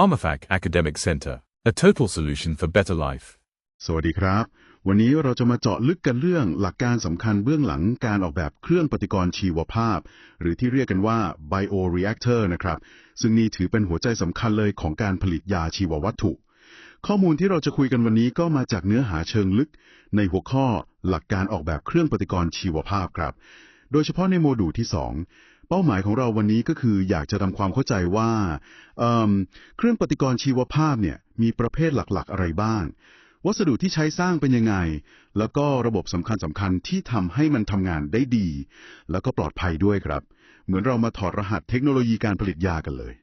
PharmaFac Academic Center, a total solution for better life. สวัสดีครับ วันนี้เราจะมาเจาะลึกกันเรื่องหลักการสำคัญเบื้องหลังการออกแบบเครื่องปฏิกรณ์ชีวภาพ หรือที่เรียกกันว่า bioreactor นะครับ ซึ่งนี่ถือเป็นหัวใจสำคัญเลยของการผลิตยาชีววัตถุ ข้อมูลที่เราจะคุยกันวันนี้ก็มาจากเนื้อหาเชิงลึก ในหัวข้อหลักการออกแบบเครื่องปฏิกรณ์ชีวภาพครับ โดยเฉพาะในโมดูลที่ 2 เป้าหมายของเราวันนี้ก็คืออยากจะทำความเข้าใจว่าเเครื่องปฏิกรณ์ชีวภาพเนี่ยมีประเภทหลักๆ อะไรบ้าง วัสดุที่ใช้สร้างเป็นยังไง แล้วก็ระบบสำคัญสำคัญๆที่ทำให้มันทำงานได้ดี แล้วก็ปลอดภัยด้วยครับ เหมือนเรามาถอดรหัสเทคโนโลยีการผลิตยากันเลย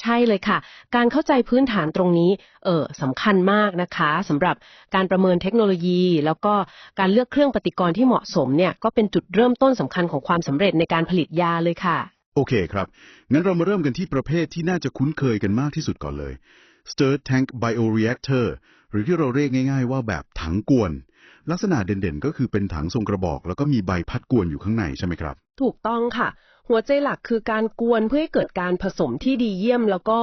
ใช่เลยค่ะ การเข้าใจพื้นฐานตรงนี้เออสำคัญมากนะคะสำหรับการประเมินเทคโนโลยี แล้วก็การเลือกเครื่องปฏิกรณ์ที่เหมาะสมเนี่ยก็เป็นจุดเริ่มต้นสำคัญของความสำเร็จในการผลิตยาเลยค่ะ โอเคครับ งั้นเรามาเริ่มกันที่ประเภทที่น่าจะคุ้นเคยกันมากที่สุดก่อนเลย Stirred Tank Bioreactor หรือที่เราเรียกง่าย ๆ ว่าแบบถังกวน ลักษณะเด่นๆ ก็คือเป็นถังทรงกระบอก แล้วก็มีใบพัดกวนอยู่ข้างในใช่ไหมครับ ถูกต้องค่ะ หัวใจหลักคือการกวนเพื่อให้เกิดการผสมที่ดีเยี่ยม แล้วก็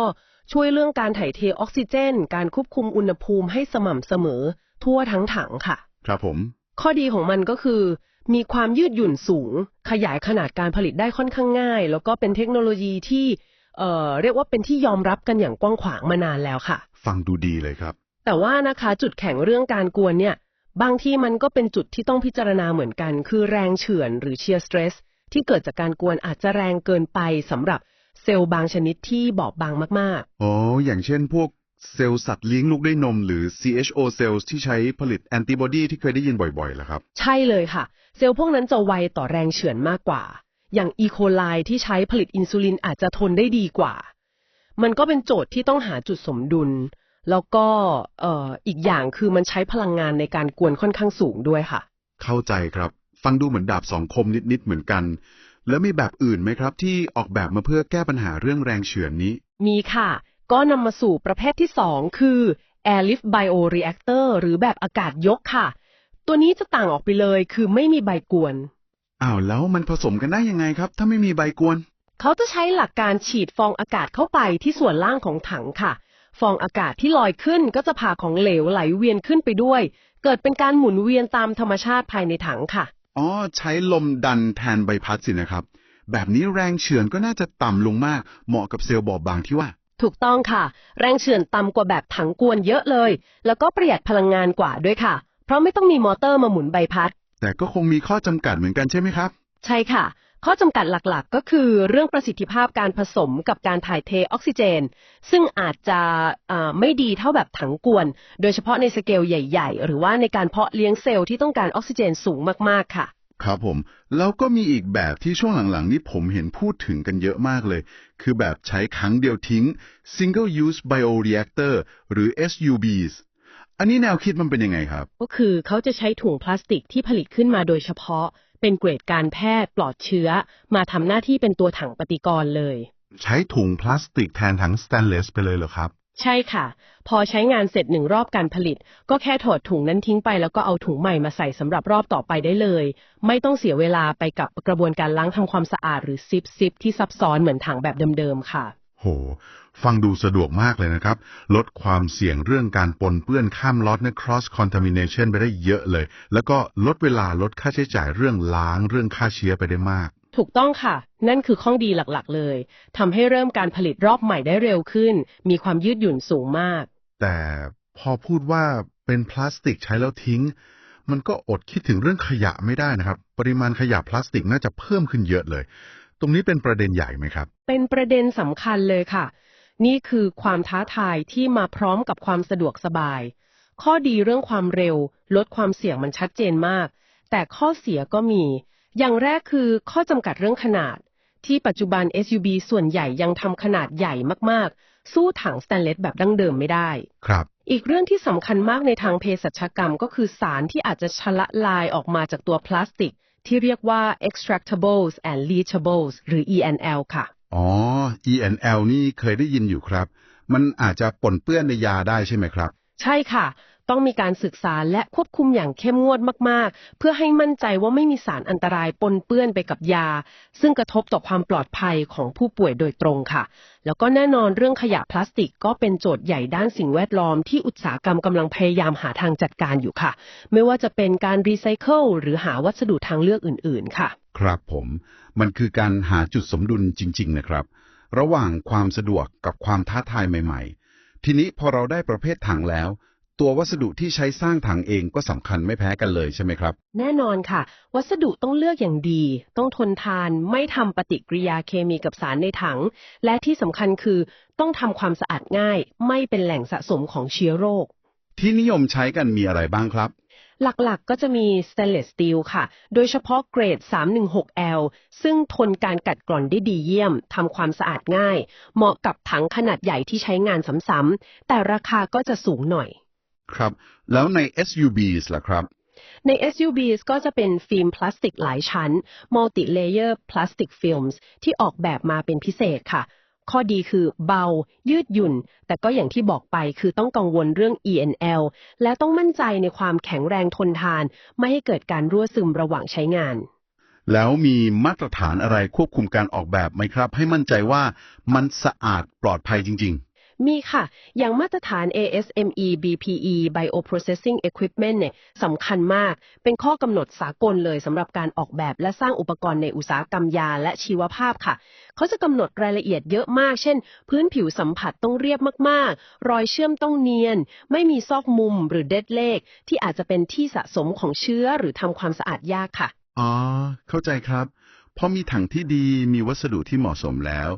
ช่วยเรื่องการถ่ายเทออกซิเจน การควบคุมอุณหภูมิให้สม่ำเสมอ ทั่วทั้งถังค่ะ ครับผม ข้อดีของมันก็คือ มีความยืดหยุ่นสูง ขยายขนาดการผลิตได้ค่อนข้างง่าย แล้วก็เป็นเทคโนโลยีที่เอ่อเรียกว่าเป็นที่ยอมรับกันอย่างกว้างขวางมานานแล้วค่ะ ฟังดูดีเลยครับ แต่ว่านะคะจุดแข็งเรื่องการกวนเนี่ย บางที่มันก็เป็นจุดที่ต้องพิจารณาเหมือนกัน คือแรงเฉือนหรือเชียร์สเตรส ที่เกิดจากการกวนอาจจะแรงเกินไปสำหรับเซลล์บางชนิดที่บอบบางมากอ๋อ อย่างเช่นพวกเซลล์สัตว์เลี้ยงลูกด้วยนม หรือ CHO cells ที่ใช้ผลิตแอนติบอดีที่เคยได้ยินบ่อยๆเหรอครับๆใช่เลยค่ะ เซลล์พวกนั้นจะไวต่อแรงเฉือนมากกว่า อย่างอีโคไลที่ใช้ผลิตอินซูลินอาจจะทนได้ดีกว่า มันก็เป็นโจทย์ที่ต้องหาจุดสมดุล แล้วก็เอ่ออีกอย่างคือมันใช้พลังงานในการกวนค่อนข้างสูงด้วยค่ะ เข้าใจครับ ฟังดูเหมือนดาบสองคมนิดๆเหมือนกัน แล้วมีแบบอื่นไหมครับ ที่ออกแบบมาเพื่อแก้ปัญหาเรื่องแรงเฉือนนี้ มีค่ะ ก็นำมาสู่ประเภทที่ 2 คือ Airlift Bioreactor หรือแบบอากาศยกค่ะ ตัวนี้จะต่างออกไปเลยคือไม่มีใบกวนอ้าวแล้วมันผสมกันได้ยังไงครับ ถ้าไม่มีใบกวน เขาจะใช้หลักการฉีดฟองอากาศเข้าไปที่ส่วนล่างของถังค่ะ ฟองอากาศที่ลอยขึ้นก็จะพาของเหลวไหลเวียนขึ้นไปด้วย เกิดเป็นการหมุนเวียนตามธรรมชาติภายในถังค่ะ อ๋อ ใช้ลมดันแทนใบพัดสินะครับ แบบนี้แรงเฉือนก็น่าจะต่ำลงมาก เหมาะกับเซลล์บอบบางที่ว่า ถูกต้องค่ะ แรงเฉื่อนต่ำกว่าแบบถังกวนเยอะเลย แล้วก็ประหยัดพลังงานกว่าด้วยค่ะ เพราะไม่ต้องมีมอเตอร์มาหมุนใบพัด แต่ก็คงมีข้อจำกัดเหมือนกันใช่ไหมครับ ใช่ค่ะ ข้อจำกัดหลักๆ ก็คือเรื่องประสิทธิภาพการผสมกับการถ่ายเทออกซิเจน ซึ่งอาจจะอ่าไม่ดีเท่าแบบถังกวน โดยเฉพาะในสเกลใหญ่ๆ หรือว่าในการเพาะเลี้ยงเซลล์ที่ต้องการออกซิเจนสูงมากๆค่ะ ครับผม แล้วก็มีอีกแบบที่ช่วงหลังๆ นี้ผมเห็นพูดถึงกันเยอะมากเลย คือแบบใช้ครั้งเดียวทิ้ง single use bioreactor หรือ SUBs อันนี้แนวคิดมันเป็นยังไงครับ ก็คือเขาจะใช้ถุงพลาสติกที่ผลิตขึ้นมาโดยเฉพาะ เป็นเกรดการแพทย์ปลอดเชื้อ มาทำหน้าที่เป็นตัวถังปฏิกรณ์เลย ใช้ถุงพลาสติกแทนถังสแตนเลสไปเลยเหรอครับ ใช่ค่ะ พอใช้งานเสร็จหนึ่งรอบการผลิต ก็แค่ถอดถุงนั้นทิ้งไปแล้วก็เอาถุงใหม่มาใส่สำหรับรอบต่อไปได้เลย ไม่ต้องเสียเวลาไปกับกระบวนการล้างทำความสะอาดหรือซิปซิปที่ซับซ้อนเหมือนถังแบบเดิมๆค่ะ โห ฟังดูสะดวกมากเลยนะครับ ลดความเสี่ยงเรื่องการปนเปื้อนข้ามล็อตใน cross contamination ไปได้เยอะเลย แล้วก็ลดเวลาลดค่าใช้จ่ายเรื่องล้างเรื่องฆ่าเชื้อไปได้มาก ถูกต้องค่ะ นั่นคือข้อดีหลักๆ เลยทำให้เริ่มการผลิตรอบใหม่ได้เร็วขึ้น มีความยืดหยุ่นสูงมาก แต่พอพูดว่าเป็นพลาสติกใช้แล้วทิ้ง มันก็อดคิดถึงเรื่องขยะไม่ได้นะครับ ปริมาณขยะพลาสติกน่าจะเพิ่มขึ้นเยอะเลย ตรงนี้เป็นประเด็นใหญ่ไหมครับ เป็นประเด็นสำคัญเลยค่ะ นี่คือความท้าทายที่มาพร้อมกับความสะดวกสบาย ข้อดีเรื่องความเร็ว ลดความเสี่ยงมันชัดเจนมาก แต่ข้อเสียก็มี อย่างแรกคือข้อจำกัดเรื่องขนาด ที่ปัจจุบัน SUB ส่วนใหญ่ยังทำขนาดใหญ่มากๆ สู้ถังสแตนเลสแบบดั้งเดิมไม่ได้ ครับ อีกเรื่องที่สำคัญมากในทางเภสัชกรรมก็คือสารที่อาจจะชะละลายออกมาจากตัวพลาสติก ที่เรียกว่า extractables and leachables หรือ ENL ค่ะ อ๋อ ENL นี่เคยได้ยินอยู่ครับ มันอาจจะปนเปื้อนในยาได้ใช่ไหมครับ ใช่ค่ะ ต้องมีการศึกษาและควบคุมอย่างเข้มงวดมาก ๆ เพื่อให้มั่นใจว่าไม่มีสารอันตรายปนเปื้อนไปกับยา ซึ่งกระทบต่อความปลอดภัยของผู้ป่วยโดยตรงค่ะ แล้วก็แน่นอนเรื่องขยะพลาสติกก็เป็นโจทย์ใหญ่ด้านสิ่งแวดล้อมที่อุตสาหกรรมกำลังพยายามหาทางจัดการอยู่ค่ะ ไม่ว่าจะเป็นการรีไซเคิลหรือหาวัสดุทางเลือกอื่น ๆ ค่ะ ครับผม มันคือการหาจุดสมดุลจริง ๆ นะครับ ระหว่างความสะดวกกับความท้าทายใหม่ ๆ ทีนี้พอเราได้ประเภทถังแล้ว ตัววัสดุที่ใช้สร้างถังเองก็สำคัญไม่แพ้กันเลยใช่ไหมครับ แน่นอนค่ะ วัสดุต้องเลือกอย่างดี ต้องทนทาน ไม่ทำปฏิกิริยาเคมีกับสารในถัง และที่สำคัญคือต้องทำความสะอาดง่าย ไม่เป็นแหล่งสะสมของเชื้อโรค ที่นิยมใช้กันมีอะไรบ้างครับ หลักๆ ก็จะมี stainless steel ค่ะ โดยเฉพาะเกรด 316L ซึ่งทนการกัดกร่อนได้ดีเยี่ยม ทำความสะอาดง่าย เหมาะกับถังขนาดใหญ่ที่ใช้งานซ้ำๆแต่ราคาก็จะสูงหน่อย ครับ แล้วใน SUVs ล่ะครับ ใน SUVs ก็จะเป็นฟิล์มพลาสติกหลายชั้น multi layer plastic films ที่ออกแบบมาเป็นพิเศษค่ะ ข้อดีคือเบา ยืดหยุ่น แต่ก็อย่างที่บอกไปคือต้องกังวลเรื่อง ENL และต้องมั่นใจในความแข็งแรงทนทาน ไม่ให้เกิดการรั่วซึมระหว่างใช้งานแล้วมีมาตรฐานอะไรควบคุมการออกแบบไหมครับ ให้มั่นใจว่ามันสะอาดปลอดภัยจริง มีค่ะ อย่างมาตรฐาน ASME BPE Bioprocessing Equipment เนี่ยสำคัญมาก เป็นข้อกำหนดสากลเลยสำหรับการออกแบบและสร้างอุปกรณ์ในอุตสาหกรรมยาและชีวภาพค่ะ เขาจะกำหนดรายละเอียดเยอะมาก เช่น พื้นผิวสัมผัสต้องเรียบมาก ๆ รอยเชื่อมต้องเนียน ไม่มีซอกมุมหรือเด็ดเลข ที่อาจจะเป็นที่สะสมของเชื้อหรือทำความสะอาดยากค่ะ อ๋อ เข้าใจครับ พอมีถังที่ดีมีวัสดุที่เหมาะสมแล้ว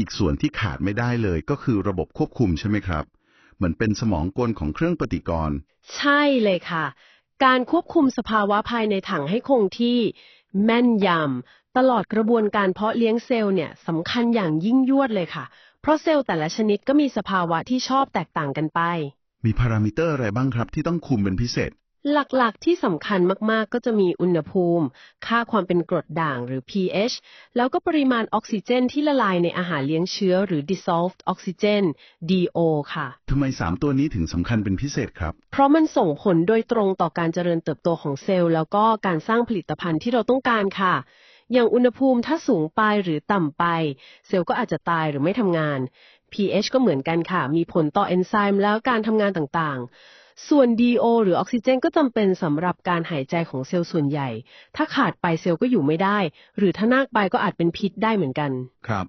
อีกส่วนที่ขาดไม่ได้เลยก็คือระบบควบคุมใช่ไหมครับ เหมือนเป็นสมองกลของเครื่องปฏิกรณ์ ใช่เลยค่ะ การควบคุมสภาวะภายในถังให้คงที่แม่นยำตลอดกระบวนการเพาะเลี้ยงเซลล์เนี่ยสำคัญอย่างยิ่งยวดเลยค่ะ เพราะเซลล์แต่ละชนิดก็มีสภาวะที่ชอบแตกต่างกันไป มีพารามิเตอร์อะไรบ้างครับที่ต้องคุมเป็นพิเศษ หลักๆ ที่สำคัญมาก ๆ ก็จะมีอุณหภูมิ ค่าความเป็นกรดด่างหรือ pH แล้วก็ปริมาณออกซิเจนที่ละลายในอาหารเลี้ยงเชื้อหรือ dissolved oxygen DO ค่ะ ทำไมสามตัวนี้ถึงสำคัญเป็นพิเศษครับ เพราะมันส่งผลโดยตรงต่อการเจริญเติบโตของเซลล์ แล้วก็การสร้างผลิตภัณฑ์ที่เราต้องการค่ะ อย่างอุณหภูมิถ้าสูงไปหรือต่ำไป เซลล์ก็อาจจะตายหรือไม่ทำงาน pH ก็เหมือนกันค่ะ มีผลต่อเอนไซม์แล้วการทำงานต่างๆ ส่วน DO หรือออกซิเจนก็จำเป็นสำหรับการหายใจของเซลล์ส่วนใหญ่ ถ้าขาดไปเซลล์ก็อยู่ไม่ได้ หรือถ้ามากไปก็อาจเป็นพิษได้เหมือนกัน ครับ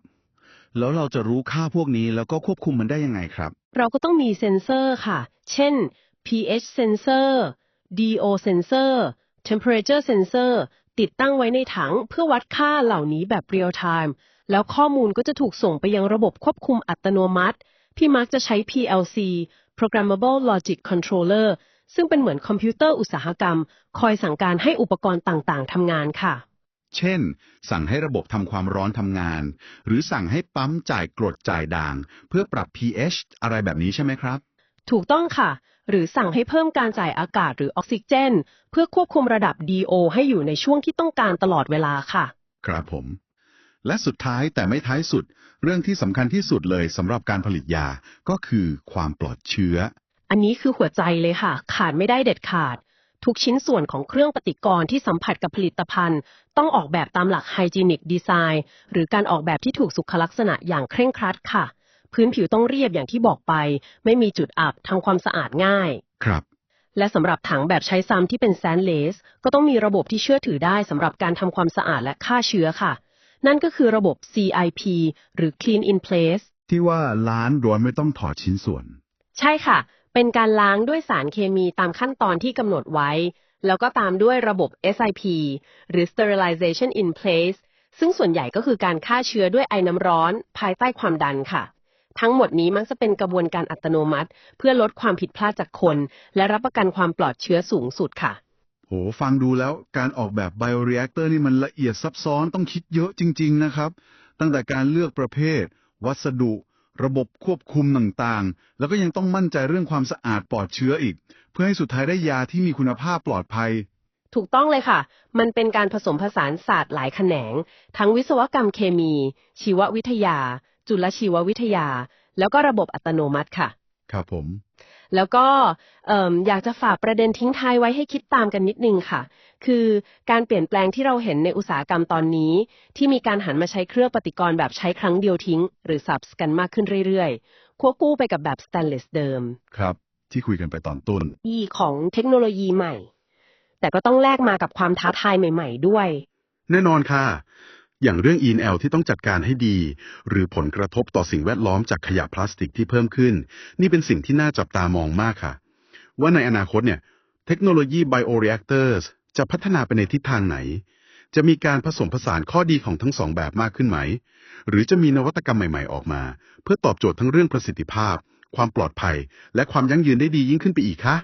แล้วเราจะรู้ค่าพวกนี้แล้วก็ควบคุมมันได้ยังไงครับ เราก็ต้องมีเซ็นเซอร์ค่ะ เช่น pH sensor DO sensor temperature sensor ติดตั้งไว้ในถังเพื่อวัดค่าเหล่านี้แบบ real time แล้วข้อมูลก็จะถูกส่งไปยังระบบควบคุมอัตโนมัติ พี่มักจะใช้ PLC programmable logic controller ซึ่งเป็นเหมือนคอมพิวเตอร์อุตสาหกรรม คอยสั่งการให้อุปกรณ์ต่างๆทำงานค่ะ เช่น สั่งให้ระบบทำความร้อนทำงาน หรือสั่งให้ปั๊มจ่ายกรดจ่ายด่าง เพื่อปรับ pH อะไรแบบนี้ใช่ไหมครับ ถูกต้องค่ะ หรือสั่งให้เพิ่มการจ่ายอากาศหรือออกซิเจน เพื่อควบคุมระดับ DO ให้อยู่ในช่วงที่ต้องการตลอดเวลาค่ะ ครับผม และสุดท้ายแต่ไม่ท้ายสุด เรื่องที่สำคัญที่สุดเลยสำหรับการผลิตยาก็คือความปลอดเชื้อ อันนี้คือหัวใจเลยค่ะ ขาดไม่ได้เด็ดขาด ทุกชิ้นส่วนของเครื่องปฏิกรณ์ที่สัมผัสกับผลิตภัณฑ์ ต้องออกแบบตามหลักไฮจีนิกดีไซน์หรือการออกแบบที่ถูกสุขลักษณะอย่างเคร่งครัดค่ะ พื้นผิวต้องเรียบอย่างที่บอกไป ไม่มีจุดอับทำความสะอาดง่าย ครับและสำหรับถังแบบใช้ซ้ำที่เป็นแซนเลส ก็ต้องมีระบบที่เชื่อถือได้สำหรับการทำความสะอาดและฆ่าเชื้อค่ะ นั่นก็คือระบบ CIP หรือ Clean in Place ที่ว่าล้านโดยไม่ต้องถอดชิ้นส่วน ใช่ค่ะ เป็นการล้างด้วยสารเคมีตามขั้นตอนที่กำหนดไว้ แล้วก็ตามด้วยระบบ SIP หรือ Sterilization in Place ซึ่งส่วนใหญ่ก็คือการฆ่าเชื้อด้วยไอน้ำร้อน ภายใต้ความดันค่ะ ทั้งหมดนี้มักจะเป็นกระบวนการอัตโนมัติ เพื่อลดความผิดพลาดจากคน และรับประกันความปลอดเชื้อสูงสุดค่ะ โหฟังดูแล้วการออกแบบไบโอ r ร a c เตอร์นี่มันละเอียดซับซ้อนต้องคิดเยอะจริง ๆ นะครับ ตั้งแต่การเลือกประเภท วัสดุ ระบบควบคุมต่างๆ แล้วก็ยังต้องมั่นใจเรื่องความสะอาดปลอดเชื้ออีก เพื่อให้สุดท้ายได้ยาที่มีคุณภาพปลอดภัย ถูกต้องเลยค่ะ มันเป็นการผสมผสานศาสตร์หลายแขนง ทั้งวิศวกรรมเคมี ชีววิทยา จุลชีววิทยา แล้วก็ระบบอัตโนมัติค่ะ ครับผม แล้วก็เอิ่มอยากจะฝากประเด็นทิ้งท้ายไว้ให้คิดตามกันนิดนึงค่ะ คือการเปลี่ยนแปลงที่เราเห็นในอุตสาหกรรมตอนนี้ ที่มีการหันมาใช้เครื่องปฏิกรณ์แบบใช้ครั้งเดียวทิ้ง หรือ subs กันมากขึ้นเรื่อยๆ ควบคู่ไปกับแบบ stainless เดิม ครับ ที่คุยกันไปตอนต้นอีของเทคโนโลยีใหม่ แต่ก็ต้องแลกมากับความท้าทายใหม่ ๆ ด้วย แน่นอนค่ะ อย่างเรื่อง E&L ที่ต้องจัดการให้ดี หรือผลกระทบต่อสิ่งแวดล้อมจากขยะพลาสติกที่เพิ่มขึ้น นี่เป็นสิ่งที่น่าจับตามองมากค่ะ ว่าในอนาคตเนี่ย เทคโนโลยี bioreactors จะพัฒนาไปในทิศทางไหน จะมีการผสมผสานข้อดีของทั้งสองแบบมากขึ้นไหม หรือจะมีนวัตกรรมใหม่ๆออกมา เพื่อตอบโจทย์ทั้งเรื่องประสิทธิภาพ ความปลอดภัย และความยั่งยืนได้ดียิ่งขึ้นไปอีกคะ